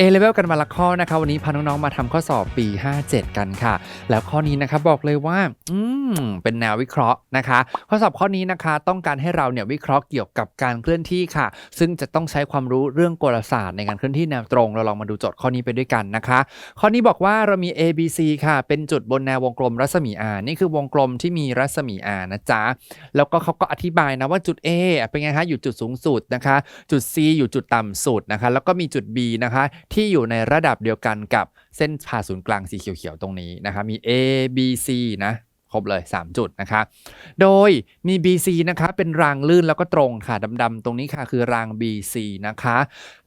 A level กันมาละข้อนะคะวันนี้พาน้องๆมาทำข้อสอบปี 57 กันค่ะ แล้วข้อนี้นะคะบอกเลยว่าอืมเป็นแนววิเคราะห์นะคะ ข้อสอบข้อนี้นะคะ ต้องการให้เราเนี่ยวิเคราะห์เกี่ยวกับการเคลื่อนที่ค่ะ ซึ่งจะต้องใช้ความรู้เรื่องกลศาสตร์ในการเคลื่อนที่แนวตรง เราลองมาดูโจทย์ข้อนี้ไปด้วยกันนะคะ ข้อนี้บอกว่าเรามี A B C ค่ะ เป็นจุดบนแนววงกลมรัศมี R นี่คือวงกลมที่มีรัศมี R นะจ๊ะแล้วก็เขาก็อธิบายนะว่าจุด A เป็นไงคะอยู่จุดสูงสุดนะคะ จุด C อยู่จุดต่ำสุดนะคะ แล้วก็มีจุด B นะคะที่อยู่ในระดับเดียวกันกับเส้นผ่าศูนย์กลางสีเขียวๆตรงนี้นะครับมี A B C นะ ครบเลย 3 จุดนะคะ โดยมี BC นะคะเป็นรางลื่นแล้วก็ตรงค่ะดำๆตรงนี้ค่ะคือราง BC นะคะ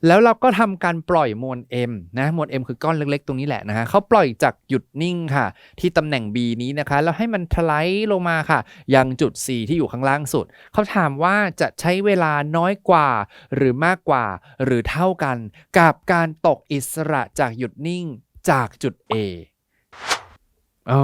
แล้วเราก็ทำการปล่อยมวล M นะมวล M คือก้อนเล็กๆ ตรงนี้แหละนะฮะเขาปล่อยจากหยุดนิ่งค่ะ ที่ตำแหน่ง B นี้นะคะ แล้วให้มันทลายลงมาค่ะ ยังจุด C ที่อยู่ข้างล่างสุด เขาถามว่าจะใช้เวลาน้อยกว่า หรือมากกว่า หรือเท่ากัน กับการตกอิสระจากหยุดนิ่งจากจุด A โอ้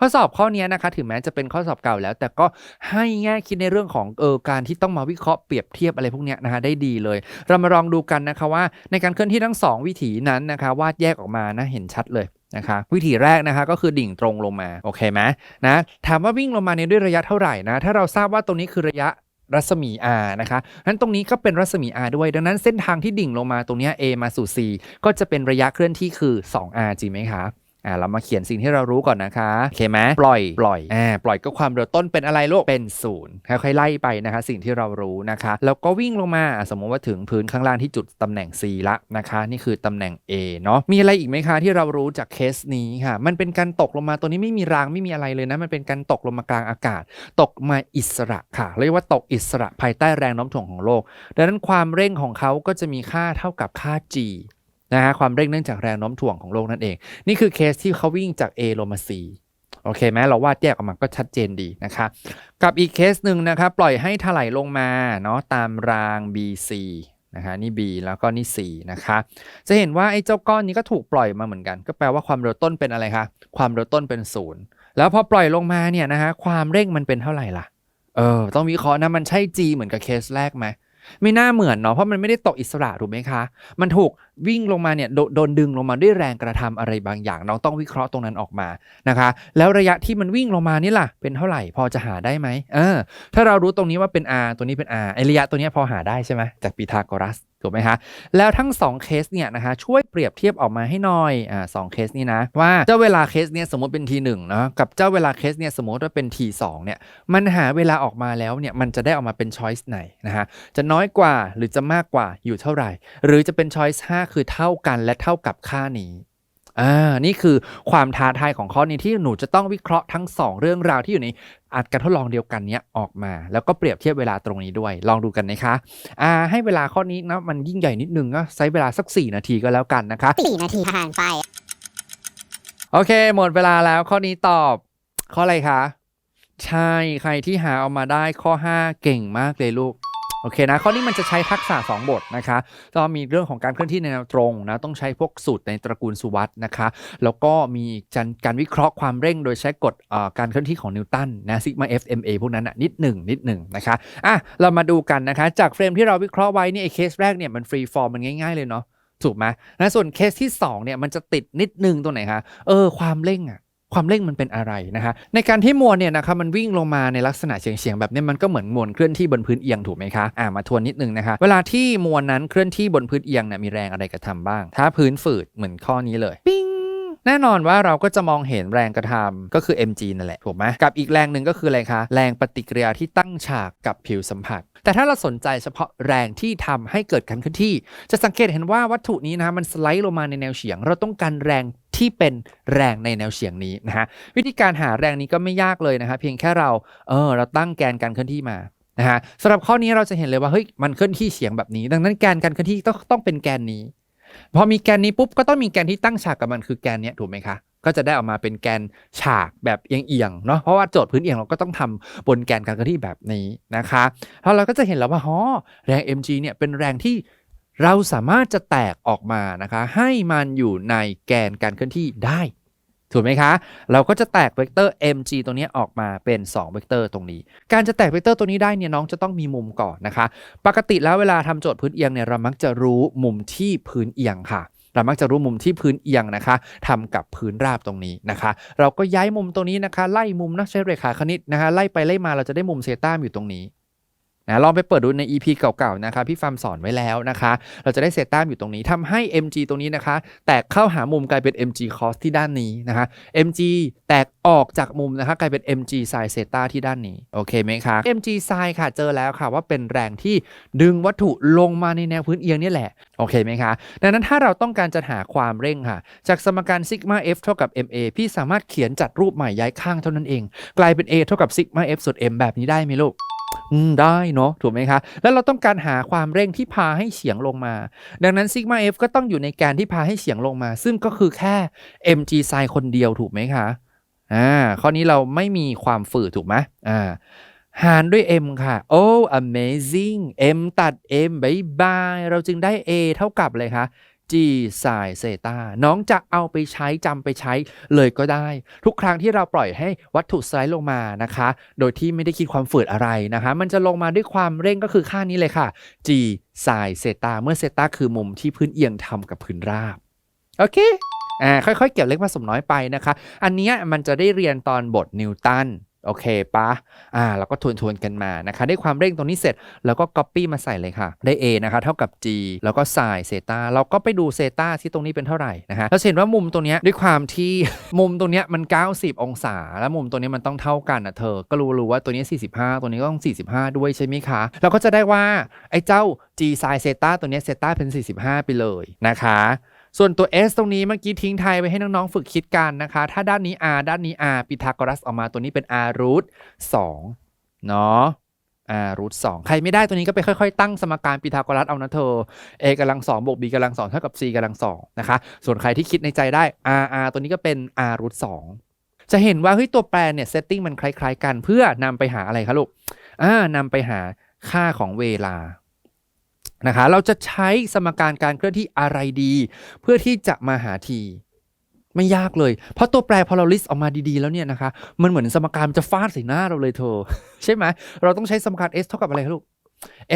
ข้อสอบข้อนี้นะคะ ถึงแม้จะเป็นข้อสอบเก่าแล้ว แต่ก็ให้แง่คิดในเรื่องของเออการที่ต้องมาวิเคราะห์เปรียบเทียบอะไรพวกนี้นะคะได้ดีเลย เรามาลองดูกันนะคะว่า ในการเคลื่อนที่ทั้งสองวิถีนั้นนะคะวาดแยกออกมานะเห็นชัดเลยนะคะวิถีแรกนะคะก็คือดิ่งตรงลงมา โอเคไหมนะถามว่าวิ่งลงมาเนี่ยด้วยระยะเท่าไหร่นะถ้าเราทราบว่าตรงนี้คือระยะรัศมี r นะคะนั้นตรงนี้ก็เป็นรัศมี r ด้วย ดังนั้นเส้นทางที่ดิ่งลงมาตรงนี้ a มาสู่ c ก็จะเป็นระยะเคลื่อนที่คือ 2r จริงไหมคะ อ่าเรามาเขียนสิ่งที่เรารู้ก่อนนะคะโอเคไหมปล่อยปล่อยอ่าปล่อยก็ความเร็วต้นเป็นอะไรลูกเป็นศูนย์ค่อยๆไล่ไปนะคะ สิ่งที่เรารู้นะคะแล้วก็วิ่งลงมาอะสมมติว่าถึงพื้นข้างล่างที่จุดตำแหน่ง C ละนะคะ นี่คือตำแหน่ง A เนาะมีอะไรอีกไหมคะที่เรารู้จากเคสนี้ค่ะ มันเป็นการตกลงมาตัวนี้ไม่มีรางไม่มีอะไรเลยนะ มันเป็นการตกลงมากลางอากาศ ตกมาอิสระค่ะ เรียกว่าตกอิสระภายใต้แรงโน้มถ่วงของโลก ดังนั้นความเร่งของเขาก็จะมีค่าเท่ากับค่า g นะฮะความเร่งเนื่องจากแรงโน้มถ่วงของโลกนั่นเอง นี่คือเคสที่เขาวิ่งจาก A ลงมา C โอเคไหมเราวาดแยกออกมาก็ชัดเจนดีนะคะกับอีกเคสหนึ่งนะครับปล่อยให้ถลายลงมาเนาะตามราง BC นะคะนี่ B แล้วก็นี่ C นะคะจะเห็นว่าไอ้เจ้าก้อนนี้ก็ถูกปล่อยมาเหมือนกัน ก็แปลว่าความเร็วต้นเป็นอะไรคะความเร็วต้นเป็นศูนย์แล้วพอปล่อยลงมาเนี่ยนะฮะความเร่งมันเป็นเท่าไหร่ล่ะเออต้องวิเคราะห์นะมันใช่ G เหมือนกับเคสแรกไหม ไม่น่าเหมือนเนาะเพราะมันไม่ได้ตกอิสระถูกไหมคะ มันถูกวิ่งลงมาเนี่ยโดโดนดึงลงมาด้วยแรงกระทำอะไรบางอย่าง น้องต้องวิเคราะห์ตรงนั้นออกมานะคะ แล้วระยะที่มันวิ่งลงมานี่ล่ะ เป็นเท่าไหร่พอจะหาได้ไหมเออถ้าเรารู้ตรงนี้ว่าเป็น r ตัวนี้เป็น r ไอระยะตัวนี้พอหาได้ใช่ไหมจากปีทาโกรัส ถูกไหมคะแล้วทั้ง 2 เคสเนี่ยนะคะช่วยเปรียบเทียบออกมาให้หน่อยอ่าสองเคสนี้นะว่าเจ้าเวลาเคสเนี่ยสมมติเป็น T1 เนาะกับเจ้าเวลาเคสเนี่ยสมมติว่าเป็น T2 เนี่ยมันหาเวลาออกมาแล้วเนี่ยมันจะได้ออกมาเป็นช้อยส์ไหนนะฮะจะน้อยกว่าหรือจะมากกว่าอยู่เท่าไหร่ หรือจะเป็นช้อยส์5คือเท่ากันและเท่ากับค่านี้ อ่านี่คือความท้าทายของข้อนี้ที่หนูจะต้องวิเคราะห์ทั้ง 2 เรื่องราวที่อยู่ในอัดการทดลองเดียวกันเนี้ยออกมา แล้วก็เปรียบเทียบเวลาตรงนี้ด้วย ลองดูกันนะคะอ่าให้เวลาข้อนี้นะมันยิ่งใหญ่นิดนึงก็ใช้เวลาสัก 4 นาทีก็แล้วกันนะคะสี่นาทีผ่านไป โอเค หมดเวลาแล้วข้อนี้ตอบ ข้ออะไรคะใช่ใครที่หาเอามาได้ข้อ 5 เก่งมากเลยลูก โอเคนะข้อนี้มันจะใช้ทักษะ 2 บทนะคะก็มีเรื่องของการเคลื่อนที่ในแนวตรงนะต้องใช้พวกสูตรในตระกูลสุวัตนะคะแล้วก็มีการวิเคราะห์ความเร่งโดยใช้กฎการเคลื่อนที่ของนิวตันนะซิกมา FMA พวกนั้นอะนิดหนึ่งนิดหนึ่งนะคะอะเรามาดูกันนะคะ จากเฟรมที่เราวิเคราะห์ไว้นี่ไอ้เคสแรกเนี่ยมันฟรีฟอร์มมันง่าย ๆ เลยเนาะถูกไหมนะส่วนเคสที่2เนี่ยมันจะติดนิดนึงตรงไหนคะเออความเร่งอะ ความเร่งมันเป็นอะไรนะฮะในการที่มวลเนี่ยนะครับมันวิ่งลงมาในลักษณะเฉียงๆแบบนี้มันก็เหมือนมวลเคลื่อนที่บนพื้นเอียงถูกไหมคะอ่ามาทวนนิดนึงนะคะเวลาที่มวลนั้นเคลื่อนที่บนพื้นเอียงเนี่ยมีแรงอะไรกระทำบ้าง ถ้าพื้นฝืดเหมือนข้อนี้เลยปิ้งแน่นอนว่าเราก็จะมองเห็นแรงกระทำก็คือ mg นั่นแหละถูกไหมกับอีกแรงหนึ่งก็คืออะไรคะ แรงปฏิกิริยาที่ตั้งฉากกับผิวสัมผัส แต่ถ้าเราสนใจเฉพาะแรงที่ทำให้เกิดการเคลื่อนที่ จะสังเกตเห็นว่าวัตถุนี้นะมันสไลด์ลงมาในแนวเฉียง เราต้องการแรงที่เป็นแรงในแนวเฉียงนี้นะฮะวิธีการหาแรงนี้ก็ไม่ยากเลยนะฮะเพียงแค่เราเออเราตั้งแกนการเคลื่อนที่มานะฮะสำหรับข้อนี้เราจะเห็นเลยว่าเฮ้ยมันเคลื่อนที่เฉียงแบบนี้ ดังนั้นแกนการเคลื่อนที่ต้องต้องเป็นแกนนี้ พอมีแกนนี้ปุ๊บก็ต้องมีแกนที่ตั้งฉากกับมันคือแกนนี้ถูกไหมคะ ก็จะได้ออกมาเป็นแกนฉากแบบเอียงๆเนาะเพราะว่าโจทย์พื้นเอียงเราก็ต้องทำบนแกนการเคลื่อนที่แบบนี้นะคะแล้วเราก็จะเห็นแล้วว่าอ๋อแรง mg เนี่ยเป็นแรงที่เราสามารถจะแตกออกมานะคะให้มันอยู่ในแกนการเคลื่อนที่ได้ถูกไหมคะ เราก็จะแตกเวกเตอร์ mg ตรงนี้ออกมาเป็น2เวกเตอร์ตรงนี้ การจะแตกเวกเตอร์ตัวนี้ได้เนี่ยน้องจะต้องมีมุมก่อนนะคะ ปกติแล้วเวลาทำโจทย์พื้นเอียงเนี่ยเรามักจะรู้มุมที่พื้นเอียงค่ะ เรามักจะรู้มุมที่พื้นเอียงนะคะทำกับพื้นราบตรงนี้นะคะ เราก็ย้ายมุมตรงนี้นะคะ ไล่มุมนะใช้เรขาคณิตนะคะไล่ไปไล่มาเราจะได้มุมเซตาอยู่ตรงนี้ นะลองไปเปิดดูใน EP เก่าๆนะคะพี่ฟาร์มสอนไว้แล้วนะคะ เราจะได้เซตาอยู่ตรงนี้ทำให้ mg ตรงนี้นะคะ แตกเข้าหามุมกลายเป็น mg cos ที่ด้านนี้นะคะ mg แตกออกจากมุมนะคะกลายเป็น mg sin เซตาที่ด้านนี้ โอเคไหมคะ mg sin ค่ะเจอแล้วค่ะว่าเป็นแรงที่ดึงวัตถุลงมาในแนวพื้นเอียงนี่แหละ โอเคไหมคะ ดังนั้นถ้าเราต้องการจะหาความเร่งค่ะ จากสมการซิกมา f เท่ากับ ma พี่สามารถเขียนจัดรูปใหม่ย้ายข้างเท่านั้นเอง กลายเป็น a เท่ากับซิกมา f ส่วน m แบบนี้ได้ไหมลูก อืมได้เนาะถูกไหมคะ แล้วเราต้องการหาความเร่งที่พาให้เฉียงลงมา ดังนั้นซิกมา f ก็ต้องอยู่ในแกนที่พาให้เฉียงลงมา ซึ่งก็คือแค่ mg sin คนเดียวถูกไหมคะอ่าข้อนี้เราไม่มีความฝืดถูกไหมอ่าหารด้วย m ค่ะ โอ้ amazing m ตัด m บายบาย เราจึงได้ a เท่ากับเลยคะ g sin เซตาน้องจะเอาไปใช้จำไปใช้เลยก็ได้ ทุกครั้งที่เราปล่อยให้วัตถุสไลด์ลงมานะคะ โดยที่ไม่ได้คิดความฝืดอะไรนะคะ มันจะลงมาด้วยความเร่งก็คือค่านี้เลยค่ะ g sin เซตาเมื่อเซตาคือมุมที่พื้นเอียงทำกับพื้นราบ โอเคอ่าค่อยๆ เก็บเล็กผสมน้อยไปนะคะ อันนี้มันจะได้เรียนตอนบทนิวตัน โอเคปะอ่าแล้วก็ทวนทวนๆกันมานะคะ ได้ความเร่งตรงนี้เสร็จแล้วก็ Copy มาใส่เลยค่ะ ได้ A นะคะ เท่ากับ G แล้วก็ sin เซตาเราก็ไปดูเซตาที่ตรงนี้เป็นเท่าไหร่นะคะเราเห็นว่ามุมตรงเนี้ยด้วยความที่มุมตรงเนี้ยมัน 90 องศา แล้วมุมตรงเนี้ยมันต้องเท่ากันอะเธอ ก็รู้รู้ว่าตัวนี้ 45 ตัวนี้ก็ต้อง 45 ด้วยใช่ไหมคะ เราก็จะได้ว่าไอ้เจ้า G sin เซตาตัวเนี้ยเซตาเป็น 45 ไปเลยนะคะ ส่วนตัว s ตรงนี้เมื่อกี้ทิ้งไทยไว้ให้น้องๆ ฝึกคิดกันนะคะ ถ้าด้านนี้ r ด้านนี้ r พีทาโกรัสออกมาตัวนี้เป็น r รูท2เนาะ r รูท2ใครไม่ได้ตัวนี้ก็ไปค่อยๆ ตั้งสมการพีทาโกรัสเอานะเธอ a กำลัง2บวก b กำลัง2เท่ากับ c กำลัง2นะคะ ส่วนใครที่คิดในใจได้ r r ตัวนี้ก็เป็น r รูท2จะเห็นว่าเฮ้ยตัวแปรเนี่ยเซตติ้งมันคล้ายๆ กัน เพื่อนำไปหาอะไรคะลูกอ่านำไปหาค่าของเวลา นะคะเราจะใช้สมการการเคลื่อนที่อะไรดี เพื่อที่จะมาหาทีไม่ยากเลย เพราะตัวแปรพอเรา list ออกมาดีๆ แล้วเนี่ยนะคะ มันเหมือนสมการมันจะฟาดใส่หน้าเราเลยเธอ ใช่ไหม เราต้องใช้สมการ s เท่ากับอะไรครับลูก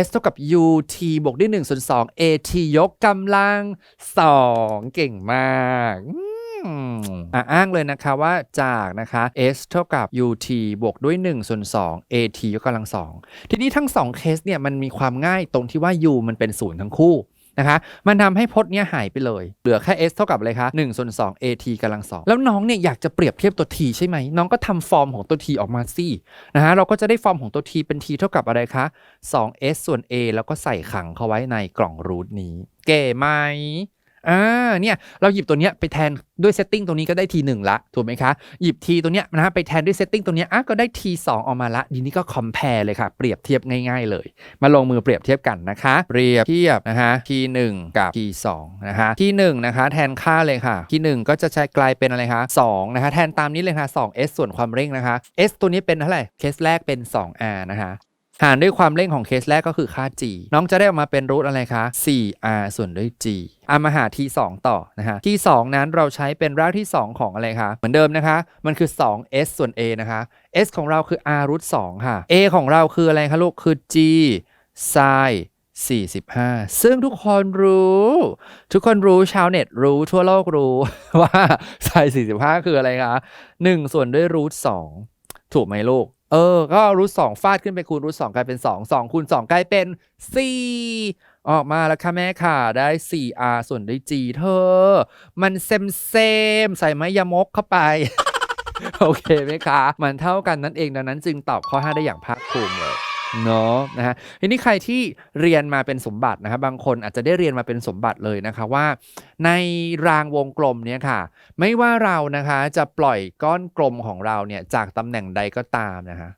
s เท่ากับ ut บวกด้วย1ส่วน2 at ยกกำลัง 2 เก่งมาก อ่าอ้างเลยนะคะว่าจากนะคะ s เท่ากับ ut บวกด้วย1ส่วน2 at ยกกำลัง 2 ทีนี้ทั้ง 2 เคสเนี่ยมันมีความง่ายตรงที่ว่า u มันเป็นศูนย์ทั้งคู่นะคะมันทำให้พจน์เนี้ยหายไปเลย เหลือแค่ s เท่ากับอะไรคะ1ส่วน2 at กำลัง 2 แล้วน้องเนี่ยอยากจะเปรียบเทียบตัว t ใช่ไหม น้องก็ทำฟอร์มของตัว t ออกมาสินะฮะเราก็จะได้ฟอร์มของตัว t เป็น t เท่ากับอะไรคะ 2s ส่วน a แล้วก็ใส่ขังเข้าไว้ในกล่องรูทนี้ เก๋ไหม อ่าเนี่ยเราหยิบตัวเนี้ยไปแทนด้วยเซตติ้งตรงนี้ก็ได้ t 1ละถูกไหมคะ หยิบ t ตัวเนี้ยนะฮะไปแทนด้วยเซตติ้งตัวเนี้ยอะก็ได้ t 2ออกมาละดีนี้ก็คอมเพลเลยค่ะ เปรียบเทียบง่ายๆเลย มาลงมือเปรียบเทียบกันนะคะ เปรียบเทียบนะฮะ t 1กับ t 2นะฮะ t 1นะคะแทนค่าเลยค่ะ t 1ก็จะใช้กลายเป็นอะไรคะ2นะคะแทนตามนี้เลยค่ะ 2s ส่วนความเร่งนะคะ s ตัวนี้เป็นเท่าไหร่เคสแรกเป็น 2r นะคะ หารด้วยความเร่งของเคสแรกก็คือค่า g น้องจะได้ออกมาเป็นรูทอะไรคะ 4r ส่วนด้วย g เอามาหา t 2ต่อนะฮะ t 2นั้นเราใช้เป็นรากที่ 2 ของอะไรคะ เหมือนเดิมนะคะ มันคือ 2s ส่วน a นะคะ s ของเราคือ r รูท2ค่ะ a ของเราคืออะไรคะลูกคือ g sin 45 ซึ่งทุกคนรู้ ทุกคนรู้ชาวเน็ตรู้ทั่วโลกรู้ว่า sin 45 คืออะไรคะ 1 ส่วนด้วยรูท2ถูกไหมลูก เออ ก็รูทสองฟาดขึ้นไปคูณรูทสองกลายเป็นสองสองคูณสองกลายเป็นสี่ออกมาแล้วค่ะแม่ค่ะได้ 4r ส่วนด้วย g เธอ มันเซมเซมใส่ไม้ยามกเข้าไป โอเคไหมคะ มันเท่ากันนั่นเองดังนั้นจึงตอบข้อ 5 ได้อย่างภาคภูมิเลย เนาะนะฮะทีนี้ใครที่เรียนมาเป็นสมบัตินะครับบางคนอาจจะได้เรียนมาเป็นสมบัติเลยนะคะว่า ในรางวงกลมเนี่ยค่ะ ไม่ว่าเรานะคะจะปล่อยก้อนกลมของเราเนี่ยจากตำแหน่งใดก็ตามนะคะ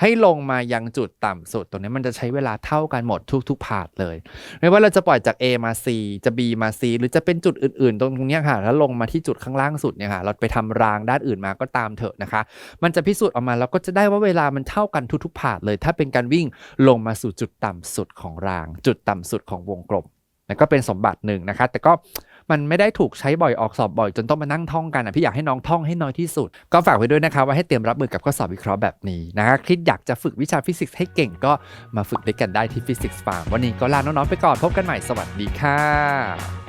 ให้ลงมายังจุดต่ำสุด ตรงนี้มันจะใช้เวลาเท่ากันหมดทุกๆพาร์ทเลย ไม่ว่าเราจะปล่อยจาก A มา C จะ B มา C หรือจะเป็นจุดอื่นๆ ตรงนี้ค่ะ แล้วลงมาที่จุดข้างล่างสุดเนี่ยค่ะ เราไปทำรางด้านอื่นมาก็ตามเถอะนะคะ มันจะพิสูจน์ออกมาแล้วก็จะได้ว่าเวลามันเท่ากันทุกๆพาร์ทเลย ถ้าเป็นการวิ่งลงมาสู่จุดต่ำสุดของราง จุดต่ำสุดของวงกลมนั่นก็เป็นสมบัติหนึ่งนะคะ แต่ก็ มันไม่ได้ถูกใช้บ่อยออกสอบบ่อยจนต้องมานั่งท่องกันอะพี่อยากให้น้องท่องให้น้อยที่สุด ก็ฝากไว้ด้วยนะคะว่าให้เตรียมรับมือกับข้อสอบวิเคราะห์แบบนี้นะคะคิดอยากจะฝึกวิชาฟิสิกส์ให้เก่งก็มาฝึกด้วยกันได้ที่ฟิสิกส์ฟาร์มวันนี้ก็ลาน้องๆไปก่อนพบกันใหม่สวัสดีค่ะ